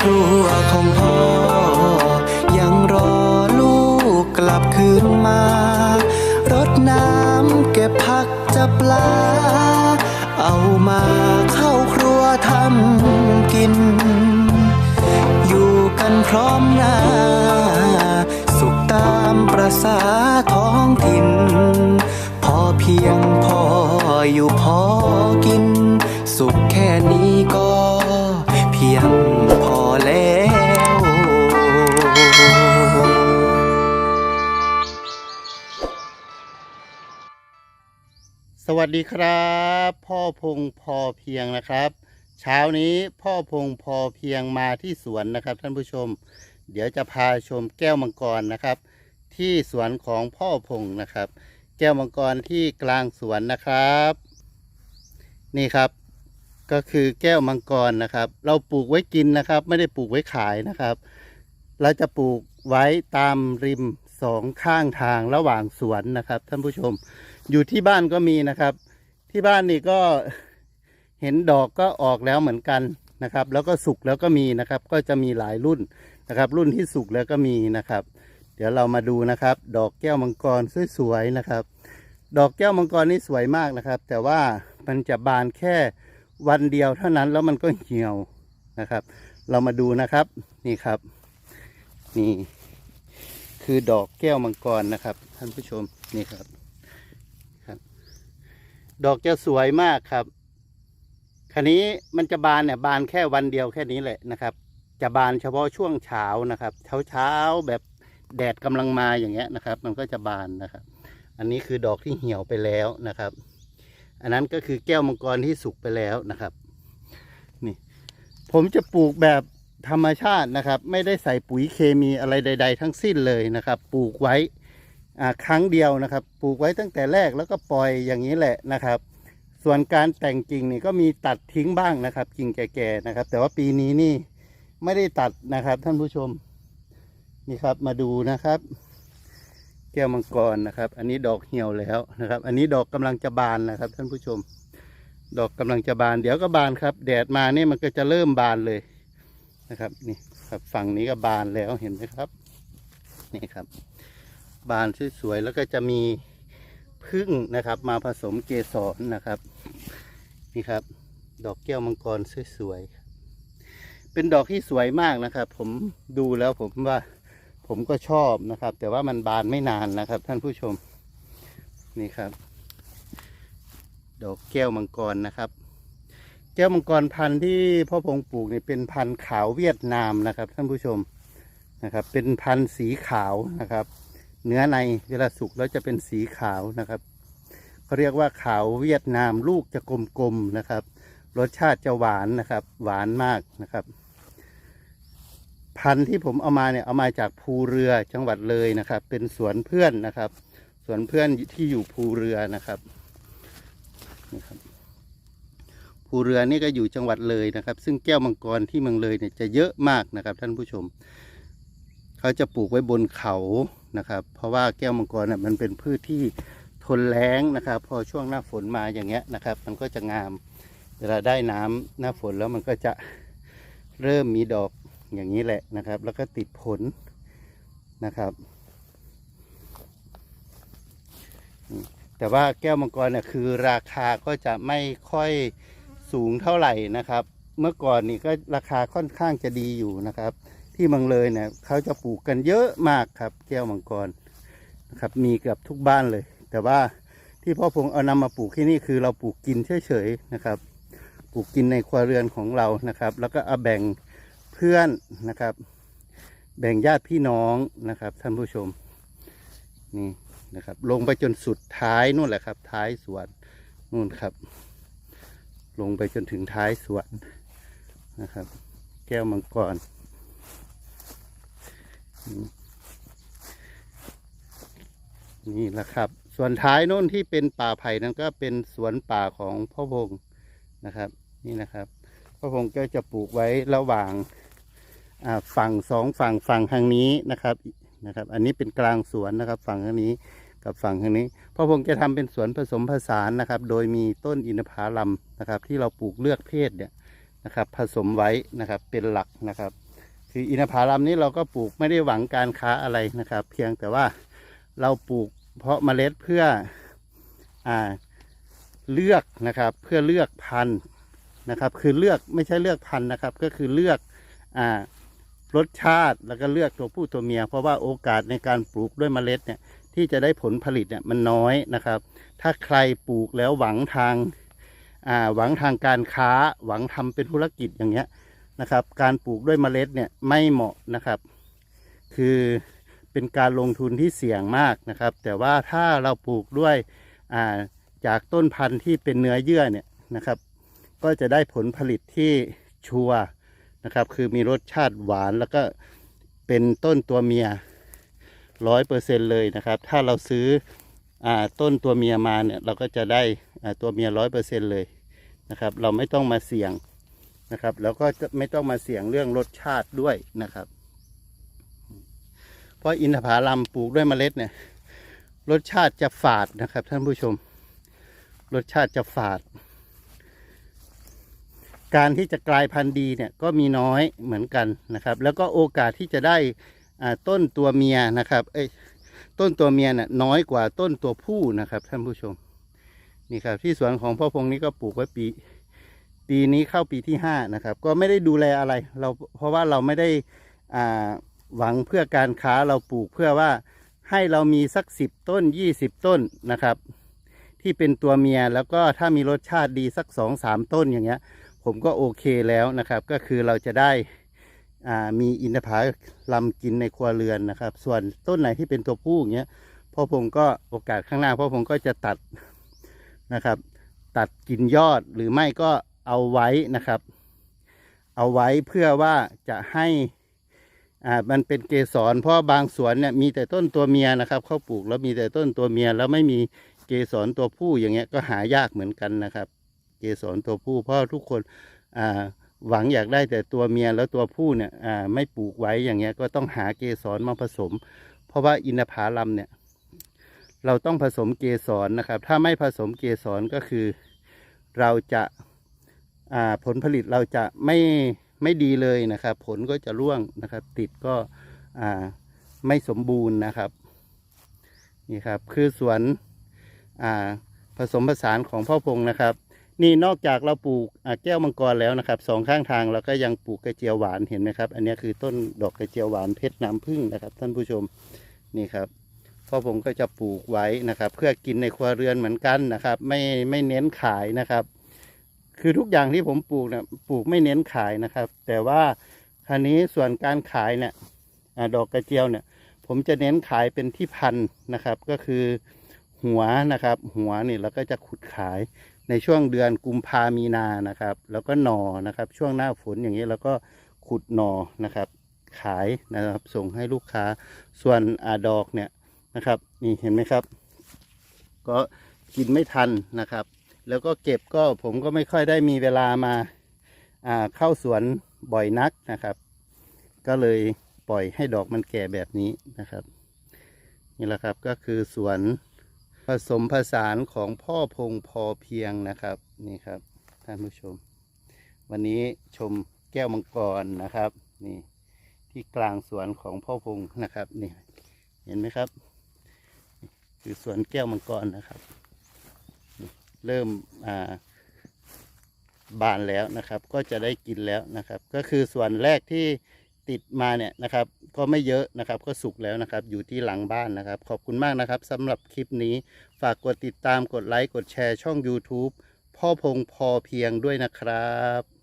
ครัวของพ่อ ยังรอลูกกลับคืนมา รดน้ำเก็บผักจะปลา เอามาเข้าครัวทำกิน อยู่กันพร้อมหน้า สุขตามประษาท้องถิ่น พอเพียงพออยู่พอกิน สุขแค่นี้ก็ สวัสดีครับ พ่อพงพอเพียงนะครับ เช้านี้พ่อพงพอเพียงมาที่สวนนะครับ ท่านผู้ชม เดี๋ยวจะพาชมแก้วมังกรนะครับ ที่สวนของพ่อพงนะครับ แก้วมังกรที่กลางสวนนะครับ นี่ครับ ก็คือแก้วมังกรนะครับ เราปลูกไว้กินนะครับ ไม่ได้ปลูกไว้ขายนะครับ เราจะปลูกไว้ตามริมสองข้างทางระหว่างสวนนะครับ ท่านผู้ชม อยู่ที่บ้านก็มีนะครับ ที่บ้านนี่ก็เห็นดอกก็ออกแล้วเหมือนกันนะครับ แล้วก็สุกแล้วก็มีนะครับ ก็จะมีหลายรุ่นนะครับ รุ่นที่สุกแล้วก็มีนะครับ เดี๋ยวเรามาดูนะครับ ดอกแก้วมังกรสวยๆนะครับ ดอกแก้วมังกรนี่สวยมากนะครับ แต่ว่ามันจะบานแค่วันเดียวเท่านั้นแล้วมันก็เหี่ยวนะครับ เรามาดูนะครับนี่ครับ นี่ คือดอกแก้วมังกรนะครับ ท่านผู้ชมนี่ครับ ดอกจะสวยมากครับคันนี้มันจะบานเนี่ยบานแค่วันเดียวแค่นี้แหละนะครับ จะบานเฉพาะช่วงเช้านะครับ เช้าเช้าแบบแดดกำลังมาอย่างเงี้ยนะครับ มันก็จะบานนะครับ อันนี้คือดอกที่เหี่ยวไปแล้วนะครับ อันนั้นก็คือแก้วมังกรที่สุกไปแล้วนะครับ นี่ ผมจะปลูกแบบธรรมชาตินะครับ ไม่ได้ใส่ปุ๋ยเคมีอะไรใด ๆ ทั้งสิ้นเลยนะครับ ปลูกไว้ ครั้งเดียวนะครับ ปลูกไว้ตั้งแต่แรกแล้วก็ปล่อยอย่างนี้แหละนะครับ ส่วนการแต่งกิ่งนี่ก็มีตัดทิ้งบ้างนะครับ กิ่งแก่ๆนะครับ แต่ว่าปีนี้นี่ไม่ได้ตัดนะครับ ท่านผู้ชมนี่ครับมาดูนะครับ แก้วมังกรนะครับ อันนี้ดอกเหี่ยวแล้วนะครับ อันนี้ดอกกำลังจะบานนะครับ ท่านผู้ชม ดอกกำลังจะบาน เดี๋ยวก็บานครับ แดดมาเนี่ยมันก็จะเริ่มบานเลยนะครับ นี่ครับฝั่งนี้ก็บานแล้วเห็นไหมครับ นี่ครับ บานสวยๆแล้วก็จะมีพึ่งนะครับ มาผสมเกสรนะครับนี่ครับ ดอกแก้วมังกรสวยๆเป็นดอกที่สวยมากนะครับ ผมดูแล้วผมว่าผมก็ชอบนะครับ แต่ว่ามันบานไม่นานนะครับ ท่านผู้ชมนี่ครับ ดอกแก้วมังกรนะครับแก้วมังกรพันธุ์ที่พ่อพงปลูกเนี่ยเป็นพันธุ์ขาวเวียดนามนะครับ ท่านผู้ชมนะครับ เป็นพันธุ์สีขาวนะครับ เนื้อในเวลาสุกแล้วจะเป็นสีขาวนะครับเขาเรียกว่าขาวเวียดนามลูกจะกลมๆนะครับ รสชาติจะหวานนะครับ หวานมากนะครับ พันธุ์ที่ผมเอามาเนี่ยเอามาจากภูเรือจังหวัดเลยนะครับ เป็นสวนเพื่อนนะครับ สวนเพื่อนที่อยู่ภูเรือนะครับนี่ครับภูเรือนี่ก็อยู่จังหวัดเลยนะครับ ซึ่งแก้วมังกรที่เมืองเลยเนี่ยจะเยอะมากนะครับท่านผู้ชม เขาจะปลูกไว้บนเขานะครับ เพราะว่าแก้วมังกรน่ะมันเป็นพืชที่ทนแล้งนะครับ พอช่วงหน้าฝนมาอย่างเงี้ยนะครับ มันก็จะงามเวลาได้น้ำหน้าฝนแล้วมันก็จะเริ่มมีดอกอย่างนี้แหละนะครับ แล้วก็ติดผลนะครับ แต่ว่าแก้วมังกรเนี่ยคือราคาก็จะไม่ค่อยสูงเท่าไหร่นะครับ เมื่อก่อนนี่ก็ราคาค่อนข้างจะดีอยู่นะครับ ที่เมืองเลยเนี่ยเขาจะปลูกกันเยอะมากครับ แก้วมังกรนะครับมีเกือบทุกบ้านเลย แต่ว่าที่พ่อพงเอานำมาปลูกที่นี่คือเราปลูกกินเฉยๆนะครับ ปลูกกินในครัวเรือนของเรานะครับ แล้วก็เอาแบ่งเพื่อนนะครับ แบ่งญาติพี่น้องนะครับ ท่านผู้ชมนี่นะครับ ลงไปจนสุดท้ายนู่นแหละครับ ท้ายสวนนู่นครับ ลงไปจนถึงท้ายสวนนะครับ แก้วมังกร นี่แหละครับ ส่วนท้ายโน่นที่เป็นป่าไผ่นั้นก็เป็นสวนป่าของพ่อพงนะครับ นี่นะครับพ่อพงก็จะปลูกไว้ระหว่างฝั่งสองฝั่งฝั่งทางนี้นะครับนะครับ อันนี้เป็นกลางสวนนะครับ ฝั่งทางนี้กับฝั่งทางนี้พ่อพงจะทำเป็นสวนผสมผสานนะครับ โดยมีต้นอินทผลัมนะครับ ที่เราปลูกเลือกเพศเนี่ยนะครับ ผสมไว้นะครับเป็นหลักนะครับ คืออินทผลัมนี้เราก็ปลูกไม่ได้หวังการค้าอะไรนะครับ เพียงแต่ว่าเราปลูกเพราะเมล็ดเพื่ออเลือกนะครับ เพื่อเลือกพันธุ์นะครับ คือเลือกไม่ใช่เลือกพันธุ์นะครับ ก็คือเลือกอรสชาติแล้วก็เลือกตัวผู้ตัวเมีย เพราะว่าโอกาสในการปลูกด้วยเมล็ดเนี่ยที่จะได้ผลผลิตเนี่ยมันน้อยนะครับ ถ้าใครปลูกแล้วหวังทางหวังทางการค้าหวังทำเป็นธุรกิจอย่างเงี้ย นะครับ การปลูกด้วยเมล็ดเนี่ยไม่เหมาะนะครับ คือเป็นการลงทุนที่เสี่ยงมากนะครับ แต่ว่าถ้าเราปลูกด้วยาจากต้นพันธุ์ที่เป็นเนื้อเยื่อเนี่ยนะครับ ก็จะได้ผลผลิตที่ชัวร์นะครับ คือมีรสชาติหวานแล้วก็เป็นต้นตัวเมียร้อยเปอร์เซ็นเลยนะครับ ถ้าเราซื้ออต้นตัวเมียมาเนี่ย เราก็จะได้ตัวเมียร้อยเปอร์เซ็นเลยนะครับ เราไม่ต้องมาเสี่ยง นะครับ แล้วก็ไม่ต้องมาเสี่ยงเรื่องรสชาติด้วยนะครับ เพราะอินทผลัมปลูกด้วยเมล็ดเนี่ย รสชาติจะฝาดนะครับ ท่านผู้ชม รสชาติจะฝาด การที่จะกลายพันธุ์ดีเนี่ยก็มีน้อยเหมือนกันนะครับ แล้วก็โอกาสที่จะได้ต้นตัวเมียนะครับ เอ้ยต้นตัวเมียน่ะน้อยกว่าต้นตัวผู้นะครับ ท่านผู้ชม นี่ครับที่สวนของพ่อพงนี้ก็ปลูกไว้ปี ปีนี้เข้าปีที่ห้านะครับ ก็ไม่ได้ดูแลอะไร เราเพราะว่าเราไม่ได้อ่าหวังเพื่อการค้าเราปลูกเพื่อว่าให้เรามีสักสิบต้นยี่สิบต้นนะครับ ที่เป็นตัวเมียแล้วก็ถ้ามีรสชาติดีสักสองสามต้นอย่างเงี้ย ผมก็โอเคแล้วนะครับ ก็คือเราจะได้อ่ามีอินทผลัมกินในครัวเรือนนะครับ ส่วนต้นไหนที่เป็นตัวผู้อย่างเงี้ยพ่อผมก็โอกาสข้างหน้าพ่อผมก็จะตัดนะครับ ตัดกินยอดหรือไม่ก็ เอาไว้นะครับ เอาไว้เพื่อว่าจะให้อ่ามันเป็นเกสรเพราะบางสวนเนี่ยมีแต่ต้นตัวเมียนะครับเขาปลูกแล้วมีแต่ต้นตัวเมียแล้วไม่มีเกสรตัวผู้อย่างเงี้ยก็หายากเหมือนกันนะครับ เกสรตัวผู้เพราะทุกคนอ่าหวังอยากได้แต่ตัวเมียแล้วตัวผู้เนี่ยอ่าไม่ปลูกไว้อย่างเงี้ยก็ต้องหาเกสรมาผสม เพราะว่าอินทผลัมเนี่ยเราต้องผสมเกสรนะครับ ถ้าไม่ผสมเกสรก็คือ เราจะ ผลผลิตเราจะไม่ไม่ดีเลยนะครับ ผลก็จะร่วงนะครับ ติดก็ไม่สมบูรณ์นะครับนี่ครับ คือสวนผสมผสานของพ่อพงนะครับ นี่นอกจากเราปลูกแก้วมังกรแล้วนะครับสองข้างทางเราก็ยังปลูกกระเจียวหวานเห็นไหมครับ อันนี้คือต้นดอกกระเจียวหวานเพชรน้ำผึ้งนะครับ ท่านผู้ชมนี่ครับพ่อผมก็จะปลูกไว้นะครับ เพื่อกินในครัวเรือนเหมือนกันนะครับ ไม่ไม่เน้นขายนะครับ คือทุกอย่างที่ผมปลูกเนี่ยปลูกไม่เน้นขายนะครับ แต่ว่าคราวนี้ส่วนการขายเนี่ยอดอกกระเจียวเนี่ย ผมจะเน้นขายเป็นที่พันนะครับ ก็คือหัวนะครับ หัวนี่เราก็จะขุดขายในช่วงเดือนกุมภามีนานะครับ แล้วก็หน่อนะครับ ช่วงหน้าฝนอย่างนี้แล้วก็ขุดหน่อนะครับ ขายนะครับ ส่งให้ลูกค้าส่วนอาดอกเนี่ยนะครับ นี่เห็นไหมครับ ก็กินไม่ทันนะครับ แล้วก็เก็บก็ผมก็ไม่ค่อยได้มีเวลามาอ่าเข้าสวนบ่อยนักนะครับ ก็เลยปล่อยให้ดอกมันแก่แบบนี้นะครับ นี่แหละครับก็คือสวนผสมผสานของพ่อพงพอเพียงนะครับนี่ครับท่านผู้ชม วันนี้ชมแก้วมังกรนะครับนี่ที่กลางสวนของพ่อพงนะครับนี่เห็นไหมครับ คือสวนแก้วมังกรนะครับ เริ่มบานแล้วนะครับ ก็จะได้กินแล้วนะครับ ก็คือส่วนแรกที่ติดมาเนี่ยนะครับ ก็ไม่เยอะนะครับ ก็สุกแล้วนะครับ อยู่ที่หลังบ้านนะครับ ขอบคุณมากนะครับสำหรับคลิปนี้ฝากกดติดตามกดไลค์กดแชร์ช่อง YouTube พ่อพงพอเพียงด้วยนะครับ